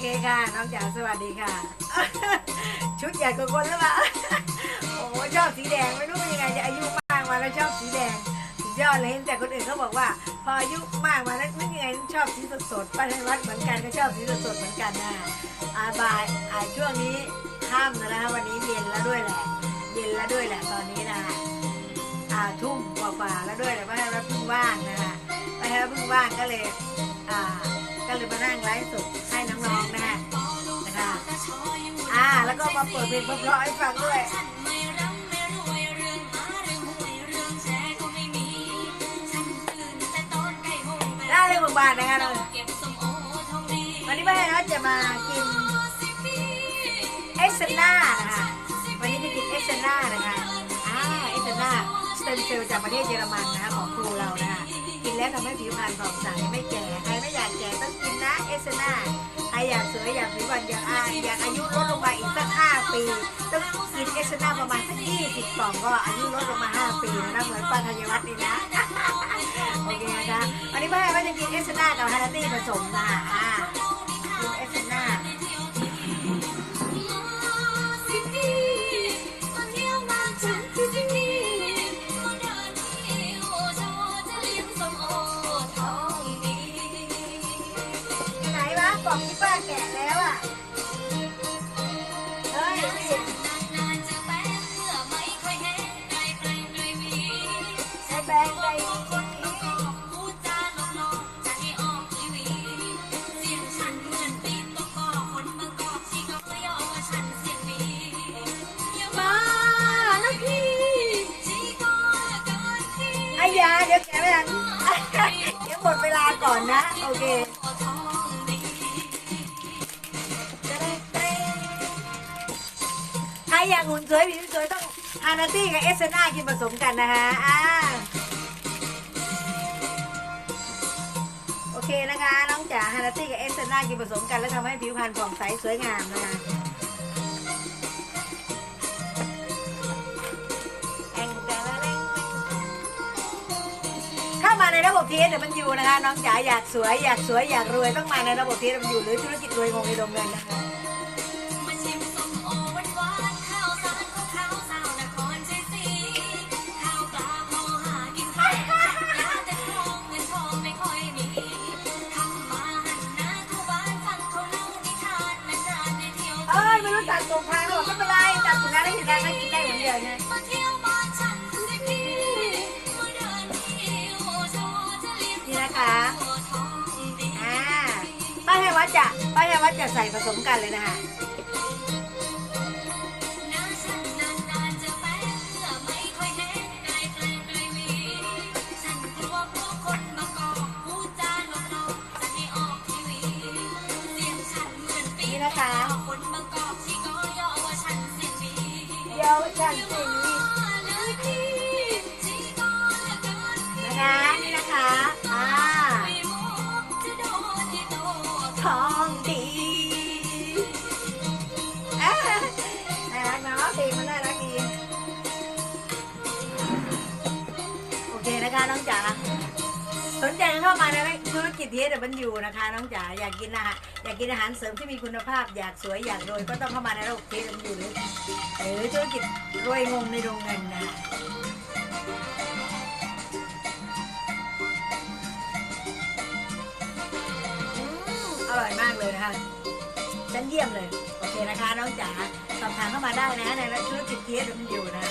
เคค่ะ น้องจ๋าสวัสดีค่ะ ชุดใหญ่กว่าคนหรือเปล่าโอ้ชอบสีแดงไม่รู้เป็นยังไงจะอายุมากมาแล้วชอบสีแดงสุดยอดเลยเห็นแต่คนอื่นเขาบอกว่า พออายุมากมาแล้วนึกยังไงชอบสีสดๆป้าในวัดเหมือนกันก็ชอบสีสดๆเหมือนกันนะอาบ่ายอาช่วงนี้ค่ำแล้วนะคะวันนี้เย็นแล้วด้วยแหละ เย็นแล้วด้วยแหละตอนนี้นะคะอ่าทุ่มกว่าๆแล้วด้วยแต่ว่าเราเพิ่งว่างนะคะไปแล้วเพิ่งว่างก็เลยอ่าก็เลยมานั่งไลฟ์สด มาเปิดเพลงเพราะๆให้ฟังด้วยได้เลยบางๆนะคะเราวันนี้แม่เราจะมากินเอสเซน่านะคะวันนี้จะกินเอสเซน่านะคะ เต็มเซลล์จากประเทศเยอรมันนะคะของครูเรานะคะกินแล้วทำให้ผิวพรรณผ่องใสไม่แก่ใครไม่อยากแก่ต้องกินนะเอสเซน่าใครอยากสวยอยากผิวพรรณอยากอายอยากอายุลดลงมาอีกสักห้าปีต้องกินเอสเซน่าประมาณสักยี่สิบกล่องก็อายุลดลงมาห้าปีนะเหมือนป้าธัญวัฒน์นี่นะโอเคนะคะวันนี้ป้าก็จะกินเอสเซน่ากับฮานาตี้ผสมนะคะ กล่องที่ป้าแกะแล้วอะเฮ้ยนี่ไอ้แบงค์ไอ้มาแล้วพี่ไอ้ยาเดี๋ยวแกะไม่ทันเดี๋ยวหมดเวลาก่อนนะ โอเค ใครอยากหุ่นสวยผิวสวยต้องฮานาตี้กับเอสเซน่ากินผสมกันนะคะอ่าโอเคนะคะ น้องจ๋าฮานาตี้กับเอสเซน่ากินผสมกัน แล้วทำให้ผิวพรรณผ่องใสสวยงามนะคะแองแต่ละแรงเข้ามาในระบบ TSW นะคะ น้องจ๋าอยากสวยอยากสวยอยากรวยต้องมาในระบบ TSW หรือธุรกิจรวยงงในดงเงินนะคะ ตรงทางหรอกไม่เป็นไรตัดตรงนั้นได้ถึงได้ก็กินได้เหมือนเดิมไงนี่นะคะอ่าป้าให้วัดจะป้าให้วัดจะใส่ผสมกันเลยนะคะนี่นะคะ กันสินะคะนี่นะคะอ่าทองดีอ่าน่ารักเนาะเพลงมันน่ารักดีโอเคนะคะน้องจ๋า นใจเข้ามาในธุรกิจเทสบันยูนะคะ น้องจ๋าอยากกินอาหารอยากกินอาหารเสริมที่มีคุณภาพอยากสวยอยากรวยก็ต้องเข้ามาในระบบเทสบันยูหรืออธุรกิจรวยงงในโรงเงินนะอืมอร่อยมากเลยนะคะชั้นเยี่ยมเลย โอเคนะคะ น้องจ๋าสอบถามเข้ามาได้นะในธุรกิจเทสบันยูนะ